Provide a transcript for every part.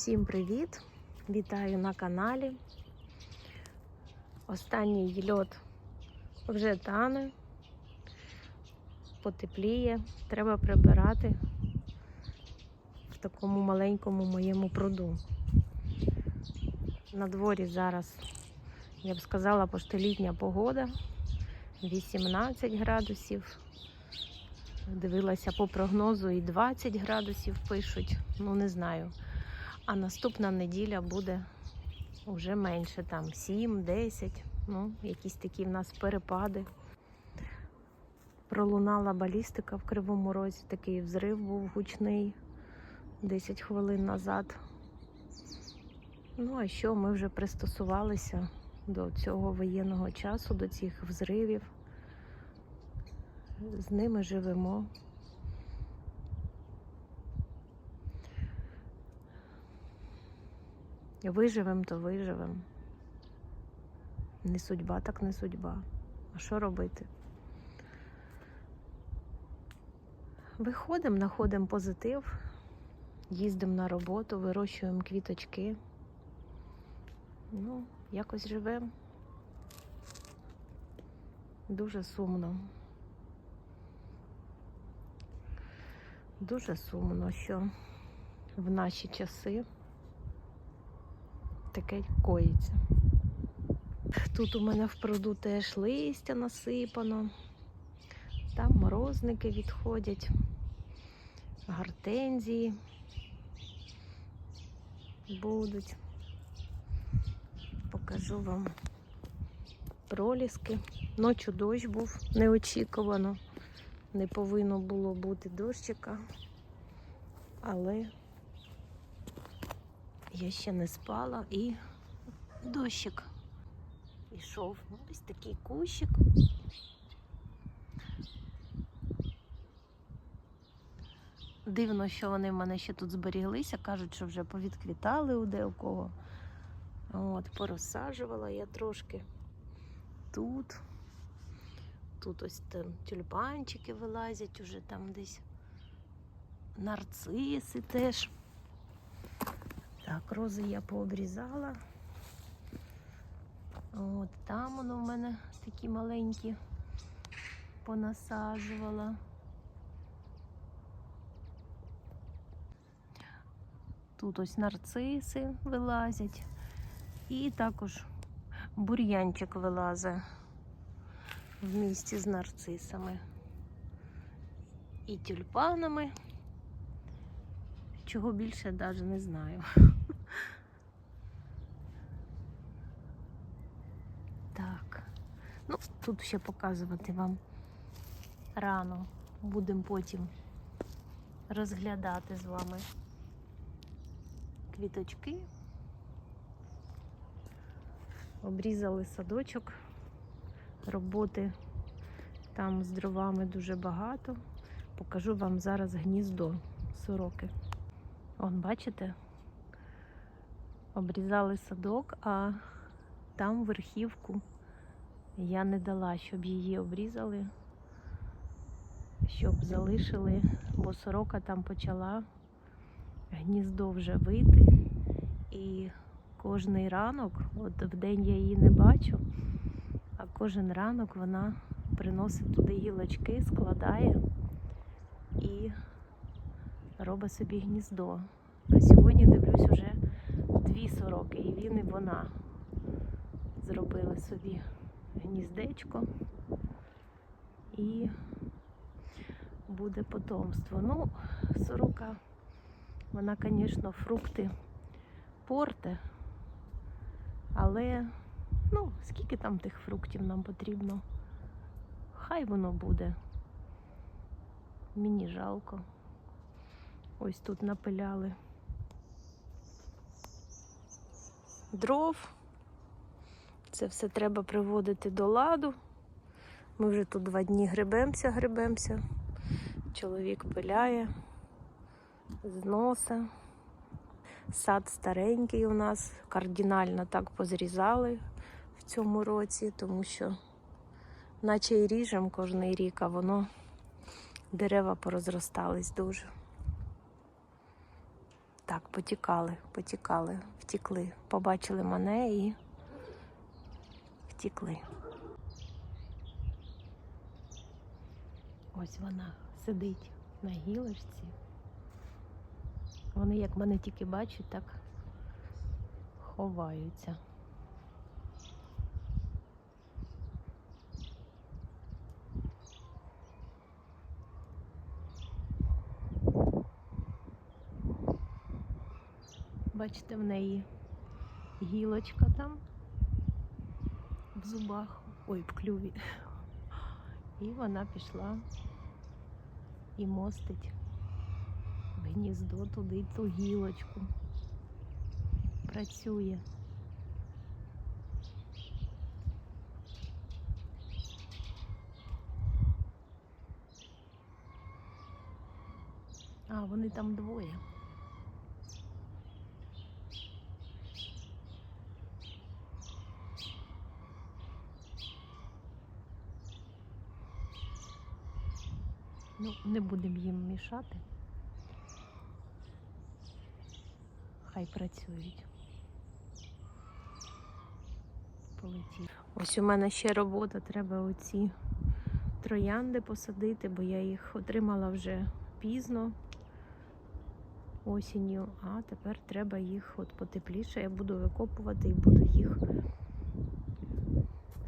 Всім привіт! Вітаю на каналі. Останній льот вже тане, потепліє, треба прибирати в такому маленькому моєму пруду. На дворі зараз, я б сказала, поштелітня погода, 18 градусів. Дивилася по прогнозу і 20 градусів пишуть, ну не знаю. А наступна неділя буде вже менше, там 7-10. Ну, якісь такі в нас перепади. Пролунала балістика в Кривому Розі, такий взрив був гучний 10 хвилин назад. Ну, а що, ми вже пристосувалися до цього воєнного часу, до цих взривів. З ними живемо. Виживем, то виживем. Не судьба, так не судьба. А що робити? Виходимо, знаходимо позитив, їздимо на роботу, вирощуємо квіточки. Ну, якось живемо. Дуже сумно. Дуже сумно, що в наші часи таке коїться. Тут у мене в пруду теж листя насипано, там морозники відходять, гортензії будуть. Покажу вам проліски. Ночі дощ був неочікувано. Не повинно було бути дощика, але я ще не спала і дощик ішов. Ось такий кущик. Дивно, що вони в мене ще тут зберіглися. Кажуть, що вже повідквітали у де у кого. От, порозсаджувала я трошки тут. Тут ось там тюльпанчики вилазять уже там десь. Нарциси теж. Так, рози я пообрізала. От там воно в мене такі маленькі понасаджувала. Тут ось нарциси вилазять. І також бур'янчик вилазить в місті з нарцисами і тюльпанами. Чого більше навіть не знаю. Так, ну тут ще показувати вам рано. Будемо потім розглядати з вами квіточки. Обрізали садочок, роботи там з дровами дуже багато. Покажу вам зараз гніздо сороки. Вон, бачите? Обрізали садок, а там верхівку я не дала, щоб її обрізали, щоб залишили, бо сорока там почала гніздо вже вити. І кожний ранок, от в день я її не бачу, а кожен ранок вона приносить туди гілочки, складає і робить собі гніздо. А сьогодні дивлюсь уже дві сороки, і він, і вона зробили собі гніздечко і буде потомство. Ну, сорока, вона, звісно, фрукти порте, але ну, скільки там тих фруктів нам потрібно? Хай воно буде. Мені жалко. Ось тут напиляли дров. Це все треба приводити до ладу. Ми вже тут два дні гребемося, гребемося. Чоловік пиляє, зноса. Сад старенький у нас, кардинально так позрізали в цьому році, тому що наче і ріжемо кожний рік, а воно дерева порозростались дуже. Так, потікали, потікали, втікли. Побачили мене і втікли. Ось вона сидить на гілочці. Вони, як мене тільки бачать, так ховаються. Бачите, в неї гілочка там в зубах, ой, в клюві. І вона пішла і мостить гніздо туди ту гілочку. Працює. А, вони там двоє. Ну, не будемо їм мішати. Хай працюють. Полетів. Ось у мене ще робота, треба оці троянди посадити, бо я їх отримала вже пізно осінню, а тепер треба їх от потепліше. Я буду викопувати і буду їх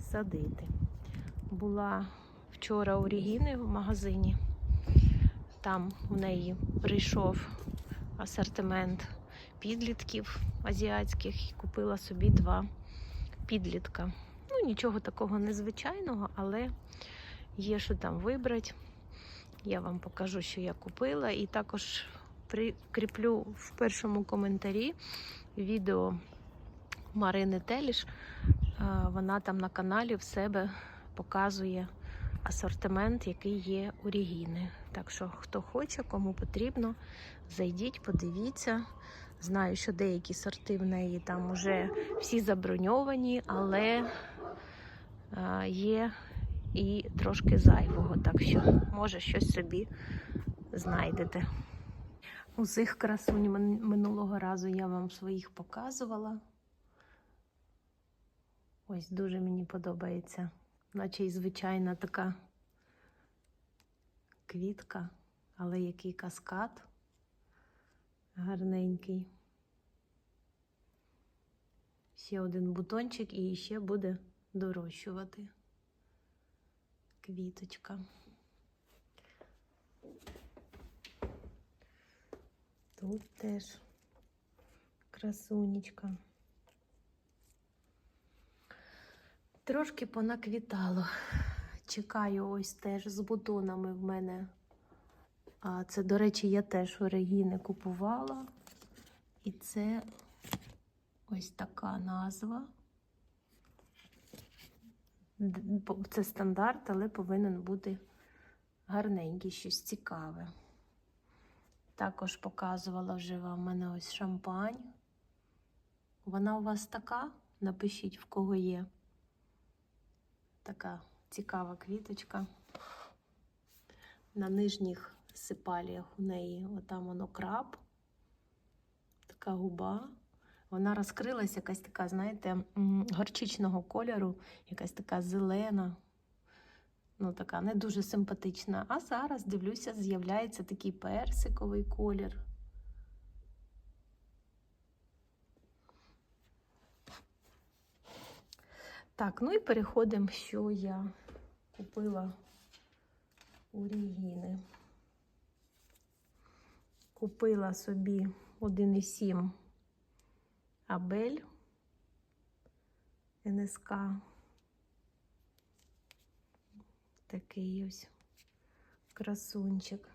садити. Була вчора у Регіни в магазині. Там у неї прийшов асортимент підлітків азіатських і купила собі два підлітка. Ну, нічого такого незвичайного, але є що там вибрати. Я вам покажу, що я купила, і також прикріплю в першому коментарі відео Марини Теліш. Вона там на каналі в себе показує асортимент, який є у Регіни. Так що, хто хоче, кому потрібно, зайдіть, подивіться. Знаю, що деякі сорти в неї там вже всі заброньовані, але а, є і трошки зайвого, так що, може, щось собі знайдете. Усіх красунь минулого разу я вам своїх показувала. Ось дуже мені подобається наче й звичайна така квітка, але який каскад гарненький. Ще один бутончик і ще буде дорощувати квіточка. Тут теж красунечка. Трошки понаквітало. Чекаю ось теж з бутонами в мене. А це, до речі, я теж у Регіни купувала. І це ось така назва. Це стандарт, але повинен бути гарненький, щось цікаве. Також показувала вже вам в мене ось шампань. Вона у вас така? Напишіть, в кого є. Така цікава квіточка. На нижніх сипаліях у неї отам воно краб, така губа. Вона розкрилась якась така, знаєте, горчичного кольору, якась така зелена, ну така не дуже симпатична. А зараз, дивлюся, з'являється такий персиковий колір. Так, ну і переходимо, що я купила у Регіни. Купила собі 1,7 Абель НСК. Такий ось красунчик.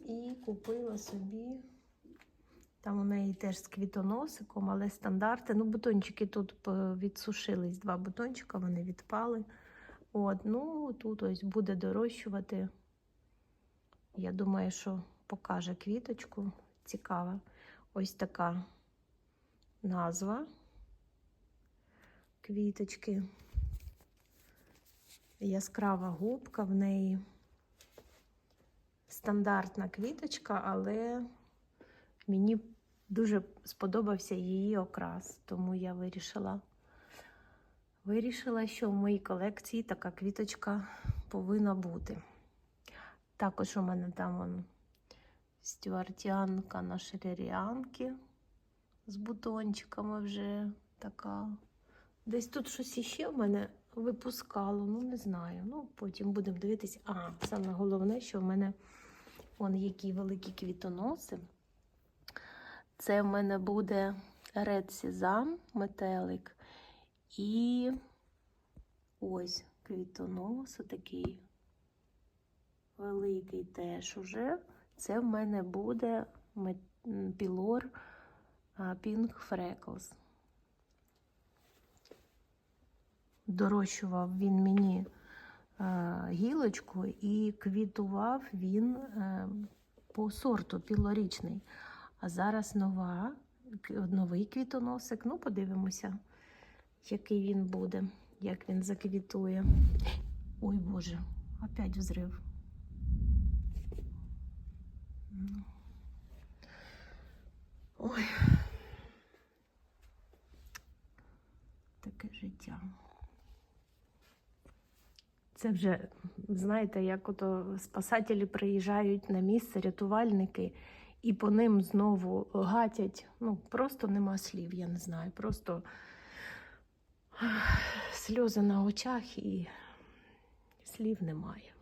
І купила собі там у неї теж з квітоносиком, але стандарти. Ну, бутончики тут відсушились, два бутончика, вони відпали. От, ну, Тут ось буде дорощувати. Я думаю, що покаже квіточку. Цікава. Ось така назва квіточки. Яскрава губка в неї. стандартна квіточка, але мені дуже сподобався її окрас, тому я вирішила. Вирішила, що в моїй колекції така квіточка повинна бути. Також у мене там вон, стюартіанка на шереріанки з бутончиками вже така. Десь тут щось іще в мене випускало, ну не знаю. Ну, потім будемо дивитися. А, саме головне, що в мене вон які великі квітоноси. Це в мене буде Red Sesame, метелик. І ось квітонос, такий великий теж уже. Це в мене буде пілор Pink Freckles. Дорощував він мені гілочку і квітував він е, по сорту пілорічний. А зараз нова, новий квітоносик. Ну, подивимося, який він буде, як він заквітує. Ой Боже, опять взрив. Ой. Таке життя. Це вже, знаєте, як ото спасателі приїжджають на місце, рятувальники, і по ним знову гатять. Ну, просто нема слів, я не знаю. Просто сльози на очах і слів немає.